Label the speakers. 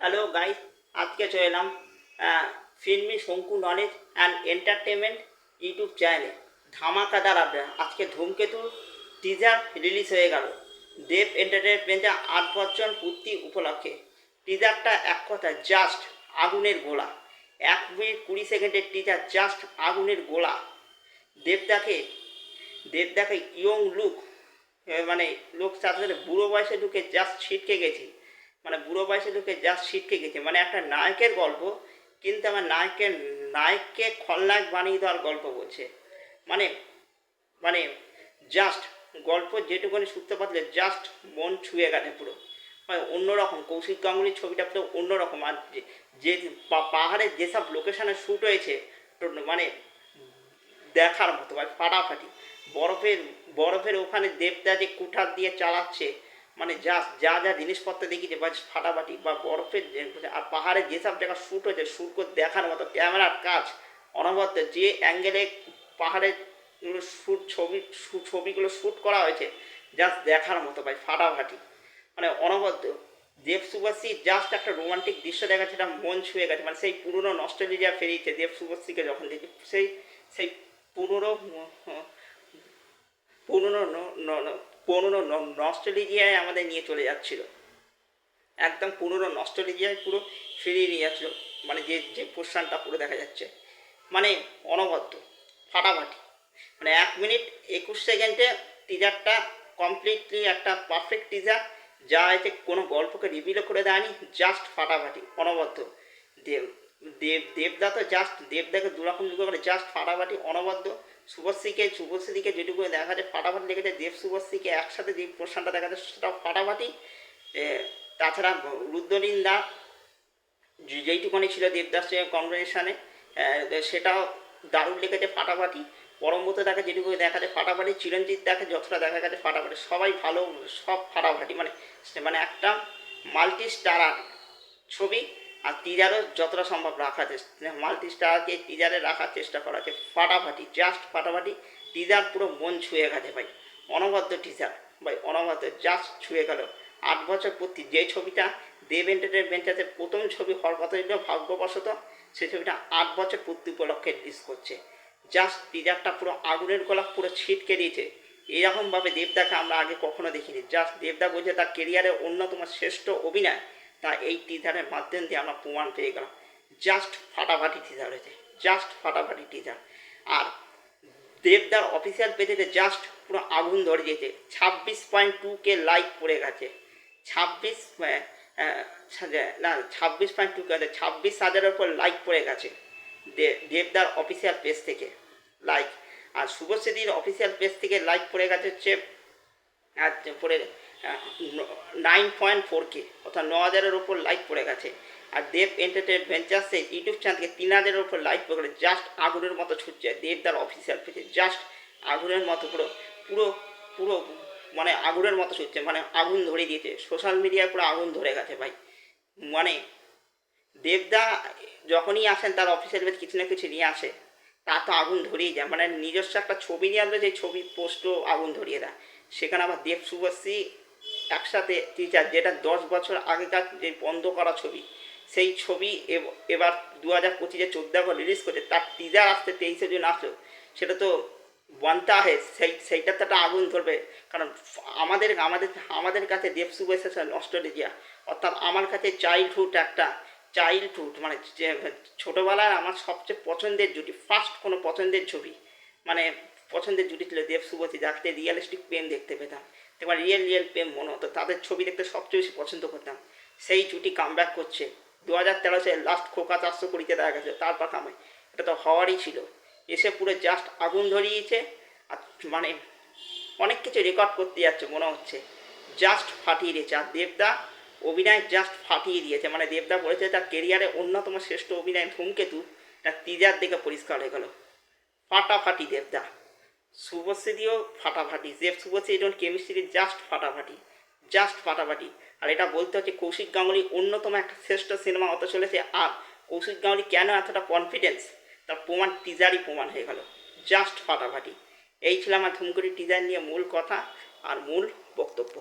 Speaker 1: Hello guys আজকে চলে এলাম filmy Shanku knowledge and entertainment YouTube চ্যানেলে ধামাকাদার আপডেট আজকে ধূমকেতু টিজার রিলিজ হয়ে গেল। দেব এন্টারটেনমেন্টে আট বছর পূর্তি উপলক্ষে। টিজারটা এক কথা জাস্ট আগুনের গোলা। এক মিনিট কুড়ি সেকেন্ডের টিজার জাস্ট আগুনের গোলা। দেবদাকে দেবদাকে ইয়ং লুক মানে লোক সাথে সাথে বুড়ো বয়সে ঢুকে জাস্ট ছিটকে গেছি। মানে বুড়ো বয়সে ঢুকে জাস্ট শিখে গেছে। মানে একটা নায়কের গল্প, কিন্তু আমার নায়কের, নায়ককে খলনায়ক বানিয়ে দেওয়ার গল্প বলছে। মানে মানে জাস্ট গল্প যেটুকুনি সূত্রপাতলে জাস্ট মন ছুঁয়ে গেছে পুরো। মানে অন্যরকম, কৌশিক গাঙ্গুলির ছবিটা পুরো অন্যরকম। আর যে- পাহাড়ের যেসব লোকেশনে শ্যুট হয়েছে মানে দেখার মতো ভাই ফাটাফাটি। বরফের বরফের ওখানে দেবদা যে কুঠার দিয়ে চালাচ্ছে মানে যা যা যা জিনিসপত্র দেখিছে বা ফাটাফাটি বা বরফের আর পাহাড়ে যেসব জায়গা শ্যুট হয়েছে শ্যুট করে দেখার মতো ক্যামেরার কাজ, অনবদ্য যে অ্যাঙ্গেলে পাহাড়ের শ্যুট ছবি ছবিগুলো শ্যুট করা হয়েছে জাস্ট দেখার মতো ভাই, ফাটাফাটি। মানে অনবদ্য। দেব সুভাষী জাস্ট একটা রোমান্টিক দৃশ্য দেখাচ্ছে এটা মন ছুঁয়ে গেছে। মানে সেই পুরনো নস্টালজিয়া ফেরিয়েছে দেব সুভাষীকে যখন দেখি, সেই সেই পুরনো পুরনো পুরনো নস্টলিজিয়ায় আমাদের নিয়ে চলে যাচ্ছিল। একদম পুরনো নস্টলিজিয়ায় পুরো ফিরিয়ে নিয়ে যাচ্ছিল। মানে যে যে পোর্শনটা পুরো দেখা যাচ্ছে। মানে অনবদ্য, ফাটাফাটি। মানে এক মিনিট, একুশ সেকেন্ডে টিজারটা কমপ্লিটলি একটা পারফেক্ট টিজার যা এতে কোনো গল্পকে রিভিলও করে দেয়নি জাস্ট ফাটাফাটি, অনবদ্য। দেব দেব, দেবদা তো জাস্ট দেবদাকে দুরকম যুগ করে জাস্ট ফাটাফাটি, অনবদ্য। শুভশ্রীকে শুভশ্রীকে যেটুকু দেখা যায়, ফাটাফাটি লেগেছে দেব শুভশ্রীকে একসাথে যে পোর্শনটা দেখা যায়, সেটাও ফাটাফাটি। তাছাড়া রুদ্রনীল দা যেইটুকুনি ছিল দেবদাসের কনভারসেশনে সেটাও দারুণ লেগেছে ফাটাফাটি। পরমব্রত তাকে যেটুকু দেখা যায়, ফাটাফাটি, চিরঞ্জিত তাকে যতটা দেখা গেছে, ফাটাফাটি। সবাই ভালো, সব ফাটাফাটি মানে মানে একটা মাল্টি স্টারার ছবি। আর টিজারও যতটা সম্ভব রাখা চেষ্টা মাল্টি স্টারকে টিজারে রাখার চেষ্টা করা হচ্ছে ফাটাফাটি জাস্ট ফাটাফাটি টিজার পুরো মন ছুঁয়ে গেছে ভাই। অনবদ্য টিজার ভাই, অনবদ্য জাস্ট ছুঁয়ে গেল। আট বছর পূর্তি, যে ছবিটা দেব এন্টারটেনমেন্টাতে প্রথম ছবি হওয়ার কথা ছিল ভাগ্যবশত সেই ছবিটা আট বছর পূর্তি উপলক্ষে রিলিজ করছে। জাস্ট টিজারটা পুরো আগুনের গোলা পুরো ছিটকে দিয়েছে। এরকমভাবে দেবদাকে আমরা আগে কখনো দেখিনি। জাস্ট দেবদা বলছে তার কেরিয়ারের অন্যতম শ্রেষ্ঠ অভিনয়। তা এই টিজারের মাধ্যম দিয়ে আমরা প্রমাণ পেয়ে গেলাম। জাস্ট ফাটাফাটি টিজার হয়েছে। জাস্ট ফাটাফাটি টিজার আর দেবদার অফিসিয়াল পেজেতে জাস্ট পুরো আগুন ধরে দিয়েছে ছাব্বিশ পয়েন্ট টু কে লাইক পড়ে গেছে। ছাব্বিশ না, ছাব্বিশ পয়েন্ট টু কে ছাব্বিশ হাজারের উপর লাইক পড়ে গেছে দেবদার অফিসিয়াল পেজ থেকে লাইক আর শুভশ্রীদির অফিসিয়াল পেজ থেকে লাইক পড়ে গেছে হচ্ছে, আর পরে নাইন পয়েন্ট ফোর কে অর্থাৎ ন হাজারের ওপর লাইক পড়ে গেছে। আর দেব এন্টারটেন ভেঞ্চার্সের ইউটিউব চ্যানেল থেকে তিন হাজারের ওপর লাইক পড়ে গেছে। জাস্ট আগুনের মতো ছুটছে। দেবদার অফিসিয়াল পেজে জাস্ট আগুনের মতো পুরো পুরো পুরো মানে আগুনের মতো ছুটছে। মানে আগুন ধরে দিয়েছে। সোশ্যাল মিডিয়ায় পুরো আগুন ধরে গেছে ভাই। মানে দেবদা যখনই আসেন, তার অফিসের ভেতর কিছু না কিছু নিয়ে আসে। তা তো আগুন ধরিয়ে যায়। মানে নিজস্ব একটা ছবি নিয়ে আসবে সেই ছবি পোস্টও আগুন ধরিয়ে দেয়। সেখানে আবার দেব শুভশ্রী একসাথে টিচার যেটা দশ বছর আগেকার যে বন্ধ করা ছবি, সেই ছবি এব- এবার দু হাজার পঁচিশে চোদ্দ আগস্ট রিলিজ করছে, তার টিজার আসতে তেইশে জুন আসলো। সেটা তো বানতে হয় সেই, সেইটার তো একটা আগুন ধরবে। কারণ আমাদের আমাদের আমাদের কাছে দেব শুভেচ্ছা নস্টলেজিয়া অর্থাৎ আমার কাছে চাইল্ডহুড একটা চাইল্ডহুড মানে ছোটোবেলায় আমার সবচেয়ে পছন্দের জুটি ফার্স্ট কোনো পছন্দের ছবি মানে পছন্দের জুটি ছিল দেব শুভশ্রী যাতে রিয়েলিস্টিক প্রেম দেখতে পেতাম। তোমার রিয়েল রিয়েল প্রেম মনে হতো। তাদের ছবি দেখতে সবচেয়ে বেশি পছন্দ করতাম। সেই জুটি কামব্যাক করছে। দু হাজার তেরো সালে লাস্ট খোকা চারশো কুড়িতে দেখা গেছে তারপর কামাই এটা তো হওয়ারই ছিল। এসে পুরো জাস্ট আগুন ধরিয়েছে আর মানে অনেক কিছু রেকর্ড করতে যাচ্ছে মনে হচ্ছে। জাস্ট ফাটিয়ে দিয়েছে। আর দেবদা, অভিনয় জাস্ট ফাটিয়ে দিয়েছে। মানে দেবদা বলেছে তার কেরিয়ারে অন্যতম শ্রেষ্ঠ অভিনয় ধূমকেতু। তার টিজার দিকে পরিষ্কার হয়ে গেল। ফাটাফাটি দেবদা। শুভশ্রীদিও ফাটাফাটি, যে শুভশ্রী যখন কেমিস্ট্রি জাস্ট ফাটাফাটি জাস্ট ফাটাফাটি। আর এটা বলতে হচ্ছে কৌশিক গাঙ্গুলি অন্যতম একটা শ্রেষ্ঠ সিনেমা অত চলেছে আর কৌশিক গাঙ্গুলি কেন এতটা কনফিডেন্স তার প্রমাণ টিজারই প্রমাণ হয়ে গেল। জাস্ট ফাটাফাটি। এই ছিল আমার ধুমকুরি টিজার নিয়ে মূল কথা আর মূল বক্তব্য।